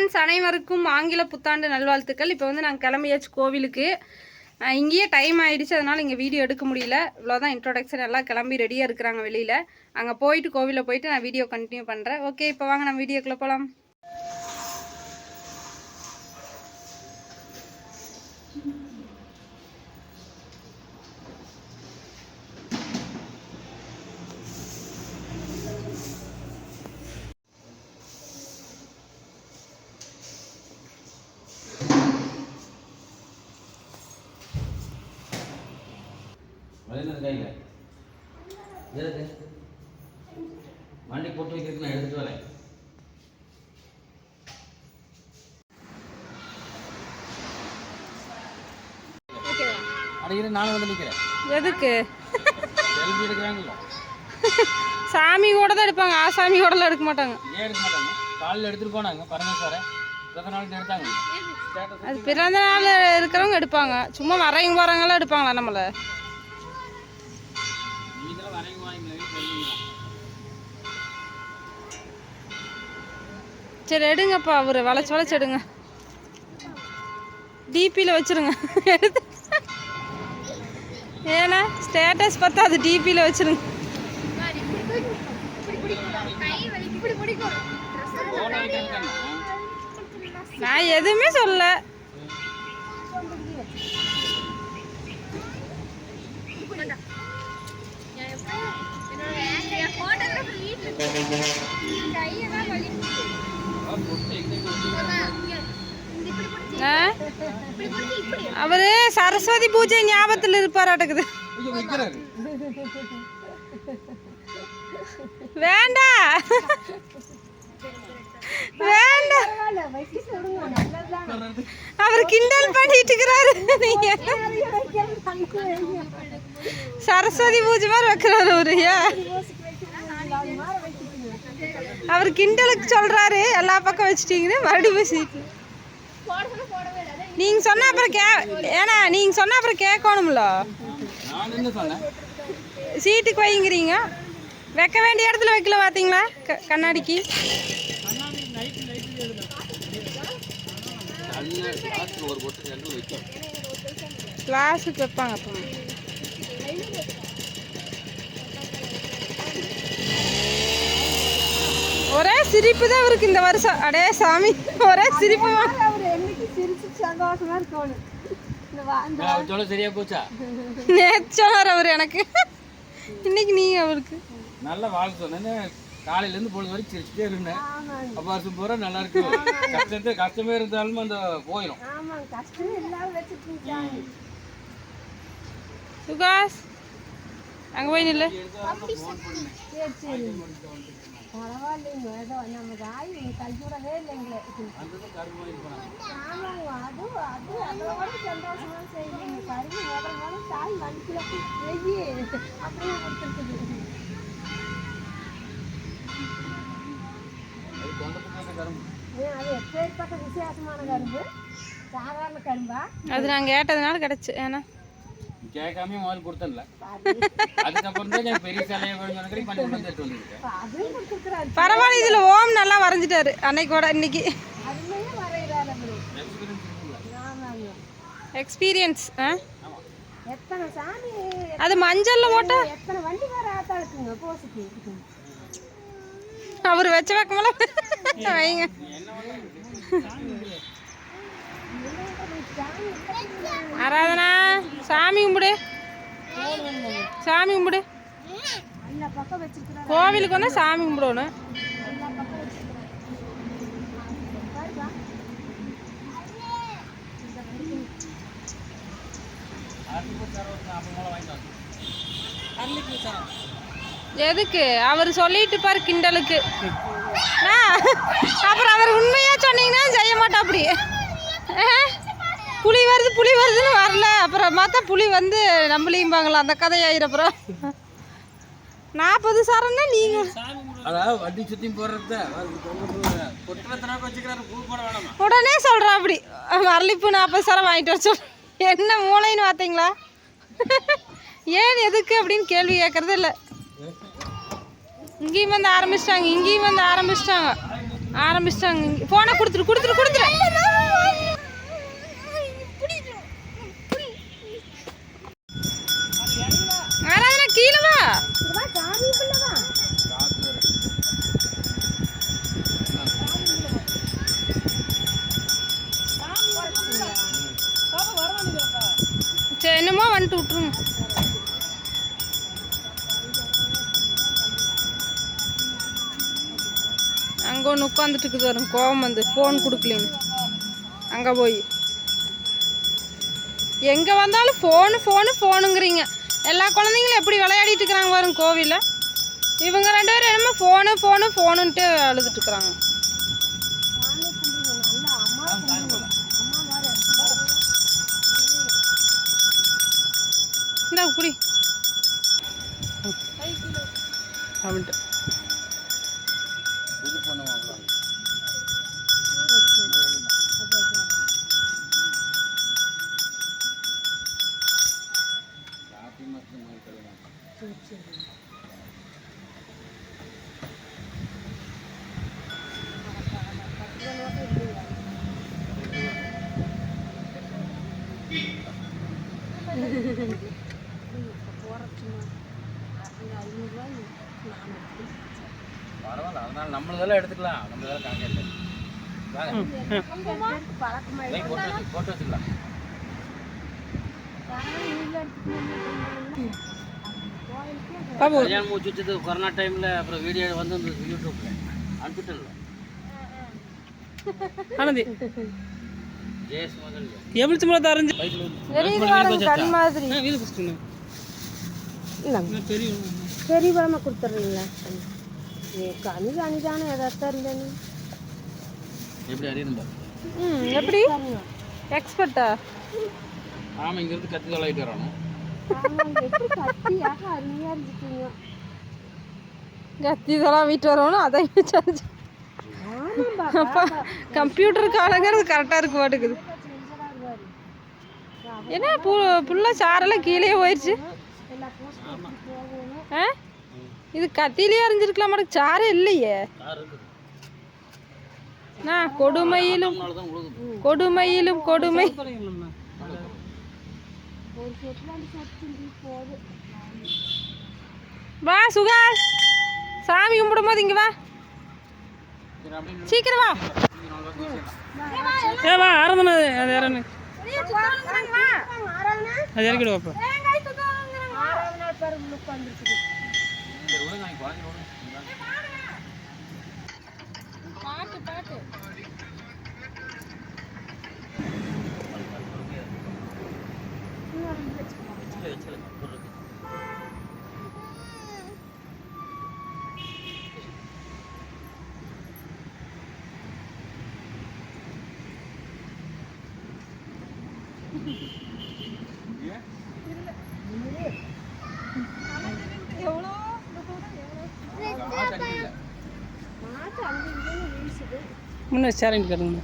Friends அனைவருக்கும் ஆங்கில புத்தாண்டு நல்வாழ்த்துக்கள். இப்போ வந்து நாங்கள் கிளம்பியாச்சு கோவிலுக்கு. இங்கேயே டைம் ஆகிடுச்சு அதனால் இங்கே வீடியோ எடுக்க முடியல. இவ்வளோதான் இன்ட்ரோடக்ஷன் எல்லாம் கிளம்பி ரெடியாக இருக்கிறாங்க வெளியில். அங்கே போயிட்டு கோவிலில் போயிட்டு நான் வீடியோ கண்டினியூ பண்ணுறேன் ஓகே இப்போ வாங்க நம்ம வீடியோக்குள்ளே போகலாம் வளைந்தது கையில். எதுக்கு? வண்டி போட்டு வைக்கிறதுக்கு நான் எடுத்துட்டு வரேன். அடிக்கிற நானும் வந்து நிற்கிறேன் எதுக்கு? செல்ஃபி எடுக்கிறாங்கல்ல. சாமி கூட தான் எடுப்பாங்க. ஆசாமி கூடலாம் எடுக்க மாட்டாங்க. ஏன் எடுக்க மாட்டாங்க? காலையில் எடுத்துகிட்டு போனாங்க பரமேஸ்வரை பிறந்த நாளுக்கு எடுத்தாங்க. அது பிறந்த நாள் இருக்கிறவங்க எடுப்பாங்க. சும்மா வரவங்க போகிறவங்களாம் எடுப்பாங்களா நம்மளை? நீங்களும் வரைக்கும் சரி எடுங்கப்பா அவர் வளைச்சு வளைச்சு எடுங்க. டிபியில் வச்சிருங்க. எடுத்து. ஏன்னா ஸ்டேட்டஸ் பார்த்தா அது டிபியில் வச்சிருங்க. நான் எதுவுமே சொல்லலை. அவரு சரஸ்வதி பூஜை ஞாபகத்தில் இருப்பாராட்டக்குது. வேண்டா. வேண்டா. அவர் கிண்டல் பண்ணிட்டு இருக்கிறாரு நீங்க சரஸ்வதி பூஜை மாதிரி வைக்கிறாரு அவரு. ஏன்? அவர் கிண்டலுக்கு சொல்றாரு எல்லா பக்கம் வச்சுட்டீங்கன்னு மறுபடியும் போய் சீட்டு. நீங்க சொன்ன அப்புறம் கே ஏன்னா நீங்க சொன்ன அப்புறம் கேட்கணும்ல. சீட்டுக்கு வைங்கிறீங்க. வைக்க வேண்டிய இடத்துல வைக்கல பார்த்தீங்களா க- கண்ணாடிக்கு. நல்ல கிளாஸுக்கு வைப்பாங்க அப்போ. ஒரே சிரிப்பு தான் இவருக்கு இந்த வருஷம். அடே சாமி ஒரே சிரிப்பு சொல்ல சரியா போச்சா? சொன்னார் அவர் எனக்கு. இன்னைக்கு நீ அவருக்கு. நல்ல வாழ் சொன்னேன்னு காலையில இருந்து பொழுது வரைக்கும் சிரிச்சுட்டே இருந்தேன். அப்ப வருஷம் பூரா நல்லா இருக்கு கஷ்டத்தை கஷ்டமே இருந்தாலும் அந்த போயிடும் சுகாஸ் அங்கே போய் நில்லு. பரவாயில்லைங்க. ஏதோ நம்ம தாய் கைவிடவே இல்லைங்க ஆமாங்க. அது அது அதோட சந்தோஷமாக செய்யுங்க கரும்பு முதல் முதல் தாய் மனசில் வெய்யி அப்படியே கொடுத்துருக்குது. அது தொண்டத்துக்கு கரும்பு எப்பேற்பட்ட விசேஷமான கரும்பு? சாதாரண கரும்பா? அது நான் கேட்டதுனால கிடச்சி. ஏன்னா கேட்காம முதல்ல அதுக்கப்புறம் தான் பெரிய சிலையை பண்ணி வந்துருக்கேன். கொடுத்துருக்குறாரு. பரவாயில்ல இதில் ஓம் நல்லா வரைஞ்சிட்டாரு இன்னைக்கு. அதுலேயே வரைகிறாரு அப்படி எக்ஸ்பீரியன்ஸ் ஆ? எத்தனை சாமி அது மஞ்சளில் போட்டால் எத்தனை வண்டி வர ஆத்தாளுக்குங்க போசுக்கு அவர் வச்ச வைக்கமெல்லாம் வைங்க. ஆராதனா சாமி கும்பிடு. சாமி கும்பிடு. கோவிலுக்கு வந்து சாமி கும்பிடணும். எதுக்கு? அவர் சொல்லிட்டு பாரு கிண்டலுக்கு. அப்புறம் அவர் உண்மையா சொன்னீங்கன்னா செய்ய மாட்டா அப்படி புலி வருது புலி வருதுன்னு வரல. அப்புறம் பார்த்தா புலி வந்து நம்மளையும்பாங்களா அந்த கதையாயிரம் அப்புறம். நாற்பது சரம்னா அதாவது வண்டி சுத்தி போடுறது உடனே சொல்கிறான் அப்படி. மரளிப்பூ நாற்பது சரம் வாங்கிட்டு வர சொல். என்ன மூளைன்னு பார்த்தீங்களா? ஏன் எதுக்கு அப்படின்னு கேள்வி கேட்கறது இல்லை. இங்கேயும் வந்து ஆரம்பிச்சிட்டாங்க இங்கேயும் வந்து ஆரம்பிச்சிட்டாங்க. ஆரம்பிச்சிட்டாங்க. போனை கொடுத்துரு கொடுத்துரு கொடுத்துரு ஆராதனா கீழே வா இதுவா சாமிக்குள்ளவா காத்து வேற. சரி என்னமோ அங்கே ஒன்று உட்காந்துட்டு இருக்குது வரும் கோவம் வந்து. ஃபோன் கொடுக்கலன்னு அங்கே போய். எங்கே வந்தாலும் ஃபோனு ஃபோனு ஃபோனுங்கிறீங்க எல்லா குழந்தைங்களும் எப்படி விளையாடிட்டு இருக்கிறாங்க வரும் கோவிலில். இவங்க ரெண்டு பேரும் என்னமோ ஃபோனு ஃபோனு ஃபோனுன்ட்டு அழுதுட்டு இருக்கிறாங்க சாமி கும்பிடுங்க நல்லா அம்மா கும்பிடுங்க அம்மா வர இந்த குடி அப்படின்ட்டு இது பண்ணுவோம் பரவாயில்ல அதனால நம்மளதெல்லாம் எடுத்துக்கலாம். நம்மளதெல்லாம் காங்கிட்டு வாங்க. பழக்கமா லைக் போட்டு வச்சு போட்டு வச்சுக்கலாம். பாபு. கல்யாணம் முடிச்சு வச்சது கொரோனா டைமில் அப்புறம் வீடியோ வந்து யூடியூப்ல அனுப்பிட்டுல ஆனந்தி. தரஞ்சு கண் மாதிரி. தெரியும். பெரிய பழமா கொடுத்துட்றீங்களா கனி கனி தானே எதாத்தான் இருந்தேன்னு எப்படி அறியணும்? பாரு ம் எப்படி? எக்ஸ்பர்ட்டா ஆமாம் இங்கேருந்து கத்தி தொலைட்டு வரணும் ஆமாங்க எப்படி கத்தியாக அருமையாக இருந்துச்சுங்க கத்தி இதெல்லாம் வீட்டு வரணும் அதை ஆமாம்பா அப்பா கம்ப்யூட்டர் காலங்கிறது கரெக்டாக இருக்கு மாட்டேங்குது. என்ன பு புள்ள சாரெல்லாம் கீழே போயிடுச்சு ஆ? இது கத்திலேயே அறிஞ்சிருக்கலாம் மாட்டேங்க சாரே இல்லையே. நான் கொடுமையிலும் கொடுமையிலும் கொடுமை. வா சுகாஷ். சாமி கும்பிடும் போது இங்கே வா. சீக்கிரம் வா. ஏ வா ஆரம்பம் அது யாரன்னு அது இறக்கிடு வாப்பா ஆறாவது நாள் பேர் உள்ள உட்காந்துருக்குது சரி விடுங்க நான் குழந்தை விடுங்க பாட்டு பாட்டு மாட்டு அங்கே இங்கேயும் வீசுது முன்னே சேரங்க வண்டி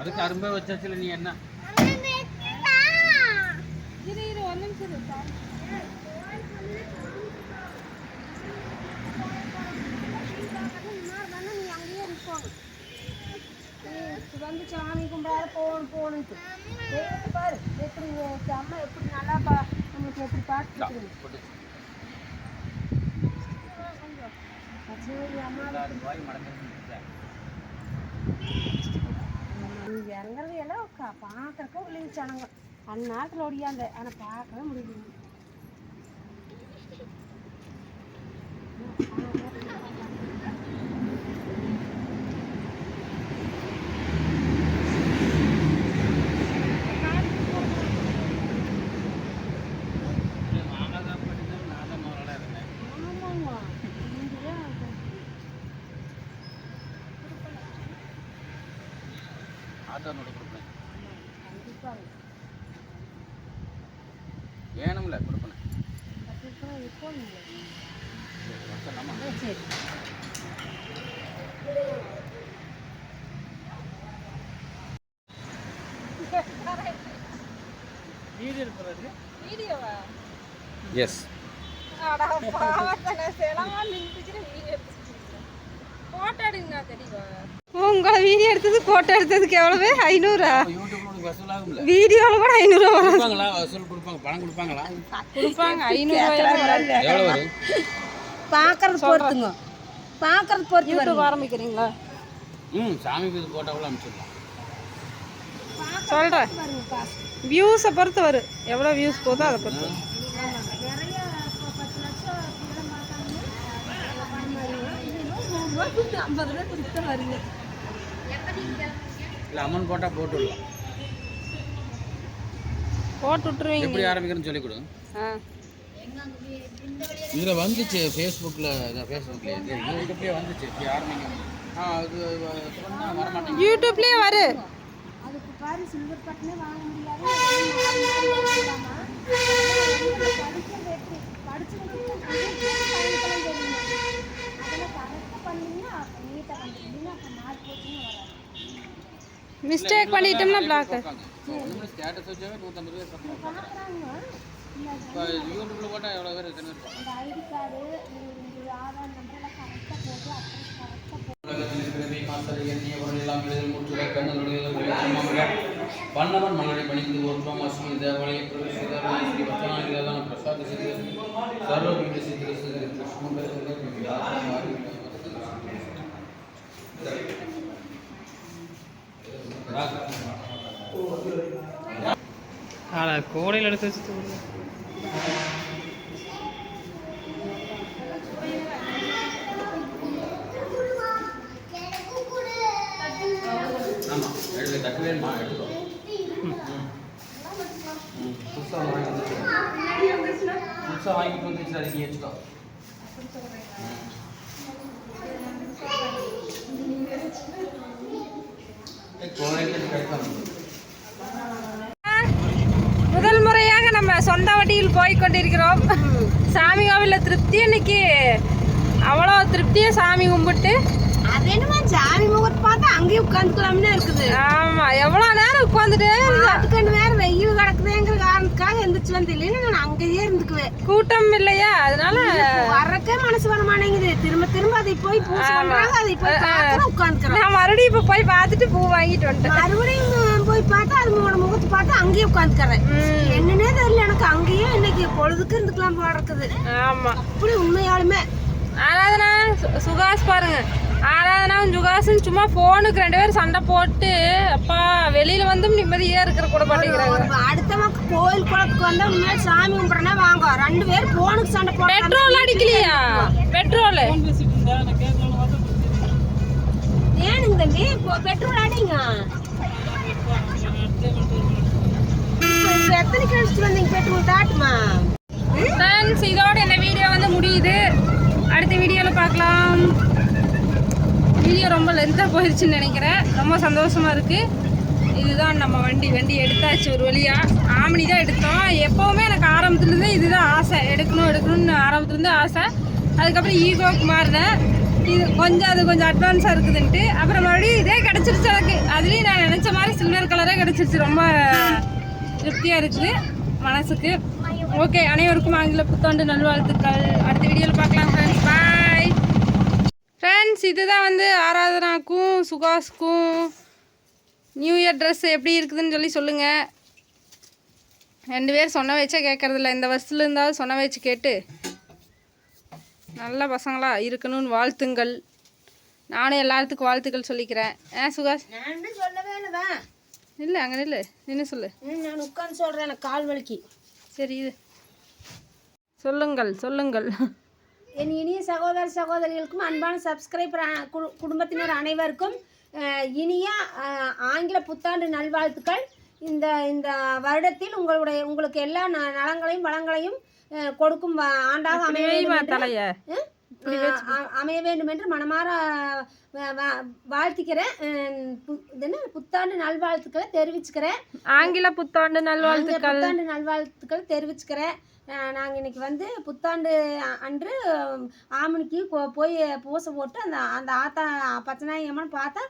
அதுக்கு அரும்பே வச்சாச்சுல நீ என்ன? இரு இரு ஒரு நிமிஷம் இரு. சாமி. நீ அங்கேயே இருக்கணும் நீ வந்து சாமி கும்பிடாத போகணும் போகணுன்ட்டு கேட்டு பாரு எப்படி அம்மா எப்படி நல்லா பா நம்மளுக்கு எப்படி நீங்க இறங்குறது எல்லாம் பார்க்கறக்க உள்ளிங்க சனங்க அந்நாட்டில் ஒடியாந்த ஆனால் பார்க்கவே முடியல மாமா தான் படிச்சு நான் தான் முதல்ல இருந்தேன் ஆமாம்மா இங்கேயே ஆத்தா நோட்டு கொடுப்பேன் கண்டிப்பாக வேணும்ல கொடுப்பேன் சரி வீடியோவா எஸ் உங்களை வீடியோ எடுத்தது ஃபோட்டோ எடுத்ததுக்கு எவ்வளவு? ஐநூறா? வீடியோவில் கூட வரும் கொடுப்பாங்களா வசூல் கொடுப்பாங்க பணம் கொடுப்பாங்களா கொடுப்பாங்க பார்க்கறது பொறுத்துங்க பார்க்கறது பொறுத்து யூடியூப் ஆரம்பிக்கிறீங்களா ம் சாமிக்கு இது போட்டால் அனுப்பிச்சிடலாம் சொல்கிறேன் வியூஸை பொறுத்து வரும் எவ்வளோ வியூஸ் போதோ அதை பொறுத்து ஐம்பது ரூபா கொடுத்து வருங்க இல்லை அமௌண்ட் போட்டால் போட்டு விடலாம் போட்டு விட்டுருவீங்க எப்படி ஆரம்பிக்கிறேன்னு சொல்லிக் கொடு. ஆ. இதில் வந்துச்சு ஃபேஸ்புக்கில் ஃபேஸ்புக்கில் யூடியூப்லேயே வந்துச்சு. இப்படி ஆரம்பிங்க ஆ அது சொன்னா வரமாட்டேங்க யூடியூப்லேயே வரு. அதுக்கு பாரு சில்வர் பட்டனே வாங்க முடியாது. மிஸ்டேக் பண்ணிட்டோம்னா பிளாக் ஒன்றுமே ஸ்டேட்டஸ் வச்சாவே நூற்றம்பது பேர் சப்போர்ட் இப்போ யூடியூப்பில் போட்டால் எவ்வளோ பேர் எத்தனை பேர் பண்ணவன் மன்னனை பணிந்து ஒருவம் அஸ்மி தேவலை பிரவேசிதார ஸ்ரீ வச்சனாகிதான பிரசாத சித்தி சர்வ பீட ஆடா கோடையில் எடுத்து எடுத்துக்கோ. புதுசாக வாங்கிட்டு வந்துச்சு அது நீ வச்சுக்கோ. கோரைக்கு கிடைக்கும் முதல் முறையாக நம்ம சொந்த வண்டியில் போய் கொண்டிருக்கிறோம். சாமி கோவிலில் திருப்தி இன்னைக்கு அவ்வளோ திருப்தியாக சாமி கும்பிட்டு. அது என்னமா சாமி முகத்தை பார்த்தா அங்கேயே உட்காந்துக்கலாம்னு இருக்குது. ஆமாம் எவ்வளோ நேரம் உட்காந்துட்டு அதுக்கு வேற வெயில் கிடக்குதுங்கிற காரணத்துக்காக எந்திரிச்சு வந்து இல்லைன்னா நான் அங்கேயே இருந்துக்குவேன். கூட்டம் இல்லையா? அதனால வர்றக்கே மனசு வர மாட்டேங்குது. திரும்ப திரும்ப அதை போய் பண்றாங்க அதை போய் உட்காந்துக்கிறேன் நான் மறுபடியும் இப்போ போய் பார்த்துட்டு பூ வாங்கிட்டு வந்துட்டேன். மறுபடியும் போய் பார்த்தா அது உங்களோட முகத்தை பார்த்தா அங்கேயே உட்காந்துக்கிறேன் ம், என்னன்னே தெரியல எனக்கு. அங்கேயே இன்னைக்கு பொழுதுக்கு இருந்துக்கலாம் போல இருக்குது. ஆமா. அப்படி உண்மையாலுமே. ஆராதனா சு- சுகாஸ் பாருங்க. ஆராதனாவும் சுகாசும் சும்மா போனுக்கு ரெண்டு பேரும் சண்டை போட்டு அப்பா வெளியில வந்தும் நிம்மதியா இருக்கிற கூட மாட்டேங்கிறாங்க. அடுத்த மக்கள் கோயில் குளத்துக்கு வந்தா உண்மையாக சாமி கும்பிட்றனே வாங்க. ரெண்டு பேரும் போனுக்கு சண்டை போடுறாங்க பெட்ரோல் அடிக்கலையா? பெட்ரோல். நான் ஏனுங்க தம்பி இப்போ பெட்ரோல் அடிங்க? எத்தனைக்கு அழைச்சிட்டு வந்தீங்க கழிச்சுட்டு வந்தீங்க பெட்ரோல் ஃப்ரெண்ட்ஸ் இதோட இந்த வீடியோ வந்து முடியுது. அடுத்த வீடியோவில் பார்க்கலாம். வீடியோ ரொம்ப லென்த்தாக போயிடுச்சுன்னு நினைக்கிறேன். ரொம்ப சந்தோஷமாக இருக்குது இதுதான் நம்ம வண்டி. வண்டி எடுத்தாச்சு ஒரு வழியாக ஆமணி தான் எடுத்தோம். எப்போவுமே எனக்கு ஆரம்பத்துலேருந்து இதுதான் ஆசை. எடுக்கணும் எடுக்கணும்னு ஆரம்பத்துலேருந்து ஆசை. அதுக்கப்புறம் ஈகோக்கு மாறினேன். இது கொஞ்சம் அது கொஞ்சம் அட்வான்ஸாக இருக்குதுன்ட்டு. அப்புறம் மறுபடியும் இதே கிடச்சிருச்சு எனக்கு. அதுலேயும் நான் நினச்ச மாதிரி சில்வர் கலரே கிடச்சிருச்சு. ரொம்ப திருப்தியாக இருக்குது மனசுக்கு. ஓகே அனைவருக்கும் ஆங்கில புத்தாண்டு நல்வாழ்த்துக்கள். அடுத்த வீடியோவில் பார்க்கலாம் ஃப்ரெண்ட்ஸ் பாய் ஃப்ரெண்ட்ஸ் இதுதான் வந்து ஆராதனாக்கும் சுகாஸுக்கும் நியூ இயர் ட்ரெஸ் எப்படி இருக்குதுன்னு சொல்லி சொல்லுங்கள் ரெண்டு பேர் சொன்ன வச்சே கேட்கறதில்ல இந்த வருஷத்துல இருந்தாலும் சொன்ன வச்சு கேட்டு நல்ல பசங்களா இருக்கணும்னு வாழ்த்துங்கள். நானும் எல்லாத்துக்கும் வாழ்த்துக்கள் சொல்லிக்கிறேன். ஆ சுகாஷ்? சொல்லவே இல்லைதான் இல்லை அங்கே இல்லை என்ன சொல்லு. நான் உட்காந்து சொல்கிறேன் எனக்கு கால் வலிக்கு. சரி இது சொல்லுங்கள் சொல்லுங்கள். என் இனிய சகோதர சகோதரிகளுக்கும் அன்பான சப்ஸ்கிரைபர் குடும்பத்தினர் அனைவருக்கும் இனிய ஆங்கில புத்தாண்டு நல்வாழ்த்துக்கள். இந்த இந்த வருடத்தில் உங்களுடைய உங்களுக்கு எல்லா நலங்களையும் வளங்களையும் கொடுக்கும் ஆண்டாக அமைய தலைய. அமைய வேண்டும் என்று மனமாற வாழ்த்திக்கிறேன். என்ன? புத்தாண்டு நல்வாழ்த்துக்களை தெரிவிச்சுக்கிறேன். ஆங்கில புத்தாண்டு நல்வாழ்த்துக்கள். புத்தாண்டு நல்வாழ்த்துக்கள் தெரிவிச்சுக்கிறேன். நாங்கள் இன்றைக்கி வந்து புத்தாண்டு அன்று ஆமனிக்கு ஆமணிக்கு போய் பூசை போட்டு அந்த அந்த ஆத்தா பச்சைநாயகி அம்மன் பார்த்தா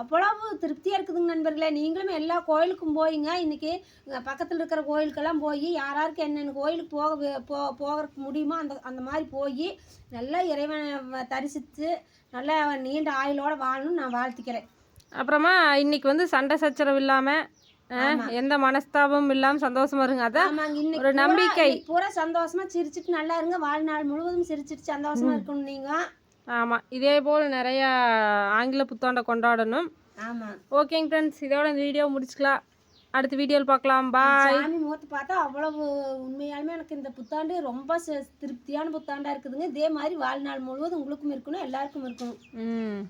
அவ்வளவு திருப்தியாக இருக்குதுங்க நண்பர்களே. நீங்களும் எல்லா கோயிலுக்கும் போயிங்க. இன்றைக்கி பக்கத்தில் இருக்கிற கோயிலுக்கெல்லாம் போய் யாராருக்கு என்னென்ன கோயிலுக்கு போக போ போகிறதுக்கு முடியுமோ அந்த அந்த மாதிரி போய் நல்லா இறைவனை தரிசித்து நல்லா நீண்ட ஆயுளோடு வாழணும்னு நான் வாழ்த்திக்கிறேன். அப்புறமா இன்னைக்கு வந்து சண்டை சச்சரவு இல்லாமல் எந்த மனஸ்தாபமும் இல்லாமல் சந்தோஷமா இருங்க. அதான் ஒரு நம்பிக்கை. பூரா சந்தோஷமா சிரிச்சிட்டு நல்லா இருங்க. வாழ்நாள் முழுவதும் சிரிச்சிட்டு சந்தோஷமா இருக்கணும் நீங்க. ஆமாம் இதே போல் நிறையா ஆங்கில புத்தாண்டை கொண்டாடணும். ஆமா. ஓகேங்க ஃப்ரெண்ட்ஸ் இதோட இந்த வீடியோ முடிச்சுக்கலாம். அடுத்த வீடியோவில் பார்க்கலாம். பாய் சாமி முகத்தை பார்த்தா அவ்வளவு உண்மையாலுமே எனக்கு இந்த புத்தாண்டு ரொம்ப திருப்தியான புத்தாண்டா இருக்குதுங்க. இதே மாதிரி வாழ்நாள் முழுவதும் உங்களுக்கும் இருக்கணும் எல்லாருக்கும் இருக்கணும். ம்.